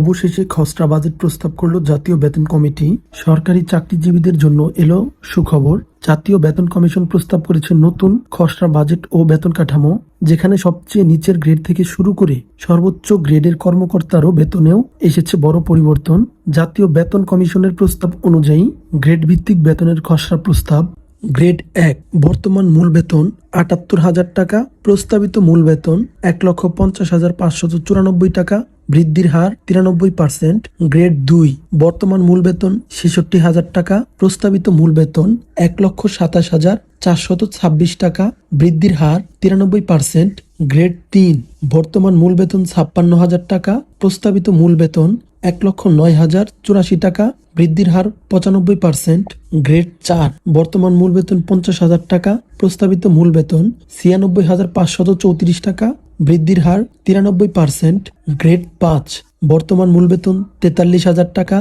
অবশেষে খসড়া বাজেট প্রস্তাব করল জাতীয় বেতন কমিটি। সরকারি চাকরিজীবীদের জন্য এলো সুখবর। জাতীয় বেতন কমিশন প্রস্তাব করেছে নতুন খসড়া বাজেট ও বেতন কাঠামো, যেখানে সবচেয়ে নিচের গ্রেড থেকে শুরু করে সর্বোচ্চ গ্রেডের কর্মকর্তারও বেতনেও এসেছে বড় পরিবর্তন। জাতীয় বেতন কমিশনের প্রস্তাব অনুযায়ী গ্রেড ভিত্তিক বেতনের খসড়া প্রস্তাব গ্রেড এক, বর্তমান মূল বেতন আটাত্তর হাজার টাকা, প্রস্তাবিত মূল বেতন এক লক্ষ পঞ্চাশ হাজার পাঁচশত চুরানব্বই টাকা, বৃদ্ধির হার তিরানব্বই পার্সেন্ট। গ্রেড দুই, বর্তমান মূল বেতন ছেষট্টি হাজার টাকা, প্রস্তাবিত মূল বেতন এক লক্ষ সাতাশ হাজার চারশত ছাব্বিশ টাকা, বৃদ্ধির হার তিরানব্বই পার্সেন্ট। গ্রেড তিন, বর্তমান মূল বেতন ছাপ্পান্ন হাজার টাকা, প্রস্তাবিত মূল বেতন এক লক্ষ নয় হাজার চুরাশি টাকা, বৃদ্ধির হার পঁচানব্বই পার্সেন্ট, গ্রেড চার, বর্তমান মূল বেতন পঞ্চাশ হাজার টাকা, প্রস্তাবিত মূল বেতন ছিয়ানব্বই হাজার পাঁচশত চৌত্রিশ টাকা, বৃদ্ধির হার তিরানব্বই পার্সেন্ট, গ্রেড পাঁচ, বর্তমান মূল বেতন তেতাল্লিশ হাজার টাকা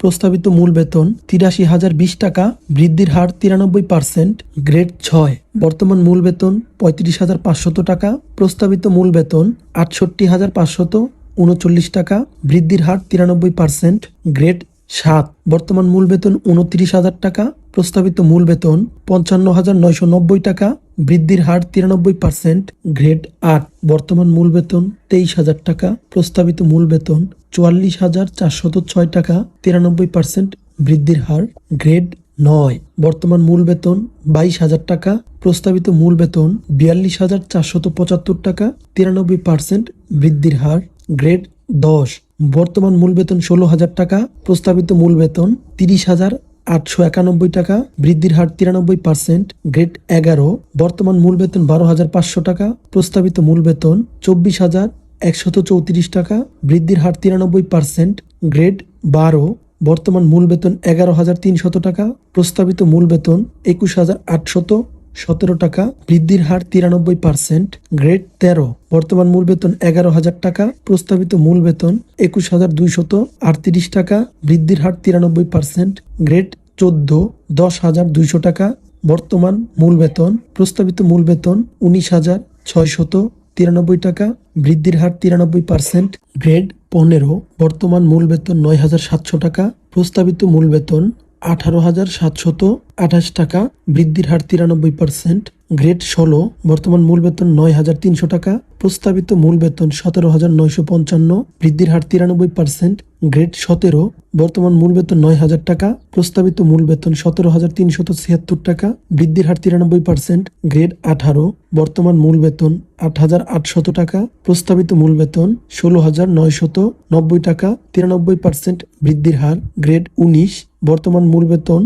প্রস্তাবিত মূল বেতন তিরাশি হাজার বিশ টাকা, বৃদ্ধির হার তিরানব্বই পার্সেন্ট, গ্রেড ছয়। বর্তমান মূল বেতন পঁয়ত্রিশ হাজার পাঁচশত টাকা, প্রস্তাবিত মূল বেতন আটষট্টি হাজার পাঁচশত উনচল্লিশ টাকা, বৃদ্ধির হার তিরানব্বই পার্সেন্ট, গ্রেড সাত। বর্তমান মূল বেতন উনত্রিশ হাজার টাকা, প্রস্তাবিত মূল বেতন পঞ্চান্ন হাজার নয়শো নব্বই টাকা, বৃদ্ধির হার তিরানব্বই পার্সেন্ট, গ্রেড আট। বর্তমান মূল বেতন তেইশ হাজার টাকা, প্রস্তাবিত মূল বেতন চুয়াল্লিশ হাজার চারশত ছয় টাকা, তিরানব্বই পার্সেন্ট বৃদ্ধির হার, গ্রেড নয়। বর্তমান মূল বেতন বাইশ হাজার টাকা, প্রস্তাবিত মূল বেতন বিয়াল্লিশ হাজার চারশত পঁচাত্তর টাকা, তিরানব্বই পার্সেন্ট বৃদ্ধির হার, গ্রেড দশ। বর্তমান মূল বেতন ষোলো হাজার টাকা, প্রস্তাবিত মূল বেতন তিরিশ হাজার আটশো একানব্বই টাকা, বৃদ্ধির হার তিরানব্বই পার্সেন্ট, গ্রেড এগারো। বর্তমান মূল বেতন বারো হাজার পাঁচশো টাকা, প্রস্তাবিত মূল বেতন চব্বিশ হাজার একশত চৌত্রিশ টাকা, বৃদ্ধির হার তিরানব্বই পার্সেন্ট, গ্রেড বারো, বর্তমান মূল বেতন এগারো হাজার তিনশত টাকা, প্রস্তাবিত মূল বেতন একুশ হাজার আটশত সতেরো টাকা, বৃদ্ধির হার তিরানব্বই পার্সেন্ট, গ্রেড তেরো, বর্তমান মূল বেতন এগারো হাজার টাকা, প্রস্তাবিত মূল বেতন একুশ হাজার দুইশত আটত্রিশ টাকা, বৃদ্ধির হার তিরানব্বই পার্সেন্ট, গ্রেড চোদ্দ, দশ হাজার দুইশো টাকা, বর্তমান মূল বেতন, প্রস্তাবিত মূল বেতন উনিশ হাজার ছয়শত তিরানব্বই টাকা, বৃদ্ধির হার তিরানব্বই পার্সেন্ট, গ্রেড পনেরো, বর্তমান মূল বেতন নয় হাজার সাতশো টাকা, প্রস্তাবিত মূল বেতন আঠারো হাজার সাতশত আঠাশ টাকা, বৃদ্ধির হার তিরানব্বই পার্সেন্ট, গ্রেড ষোলো, বর্তমান মূল বেতন নয় হাজার তিনশো টাকা প্রস্তাবিত মূল বেতন সতেরো হাজার নয়শো পঞ্চান্ন, বৃদ্ধির হার তিরানব্বই পার্সেন্ট, গ্রেড সতেরো, বর্তমান মূল বেতন নয় হাজার টাকা, প্রস্তাবিত মূল বেতন সতেরো হাজার তিনশত ছিয়াত্তর টাকা, বৃদ্ধির হার তিরানব্বই পার্সেন্ট, গ্রেড আঠারো, বর্তমান মূল বেতন আট হাজার আটশত টাকা, প্রস্তাবিত মূল বেতন ষোলো হাজার নয়শত নব্বই টাকা, তিরানব্বই পার্সেন্ট, বৃদ্ধির হার গ্রেড উনিশ, বর্তমান মূল বেতন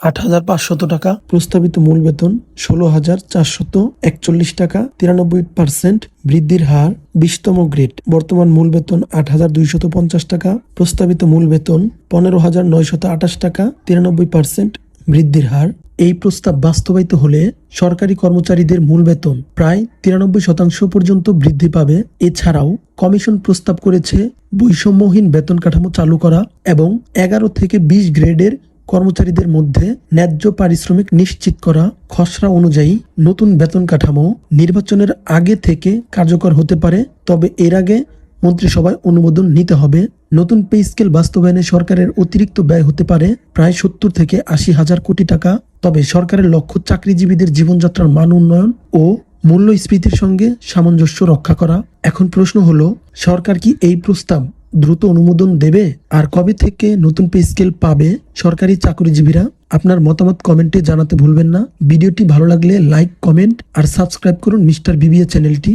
আট হাজার পাঁচশত টাকা। প্রস্তাবিত মূল বেতন ষোলো হাজার চারশত একচল্লিশ টাকা। তিরানব্বই পার্সেন্ট বৃদ্ধির হার বিশতম গ্রেড। বর্তমান মূল বেতন আট হাজার দুইশত পঞ্চাশ টাকা। প্রস্তাবিত মূল বেতন পনেরো হাজার নয়শত আঠাশ টাকা। তিরানব্বই পার্সেন্ট বৃদ্ধির হার। এই প্রস্তাব বাস্তবায়িত হলে সরকারি কর্মচারীদের মূল বেতন প্রায় তিরানব্বই শতাংশ পর্যন্ত বৃদ্ধি পাবে। এছাড়াও কমিশন প্রস্তাব করেছে বৈষম্যহীন বেতন কাঠামো চালু করা এবং এগারো থেকে বিশ গ্রেডের কর্মচারীদের মধ্যে ন্যায্য পারিশ্রমিক নিশ্চিত করা খসড়া অনুযায়ী নতুন বেতন কাঠামো নির্বাচনের আগে থেকে কার্যকর হতে পারে, তবে এর আগে মন্ত্রিসভায় অনুমোদন নিতে হবে। নতুন পে স্কেল বাস্তবায়নে সরকারের অতিরিক্ত ব্যয় হতে পারে প্রায় সত্তর থেকে আশি হাজার কোটি টাকা। তবে সরকারের লক্ষ্য চাকরিজীবীদের জীবনযাত্রার মান উন্নয়ন ও মূল্যস্ফীতির সঙ্গে সামঞ্জস্য রক্ষা করা। এখন প্রশ্ন হলো, সরকার কি এই প্রস্তাব দ্রুত অনুমোদন দেবে? আর কবে থেকে নতুন পে স্কেল পাবে সরকারি চাকরিজীবীরা? আপনার মতামত কমেন্টে জানাতে ভুলবেন না। ভিডিওটি ভালো লাগলে লাইক, কমেন্ট আর সাবস্ক্রাইব করুন মিস্টার বিবিএ চ্যানেলটি।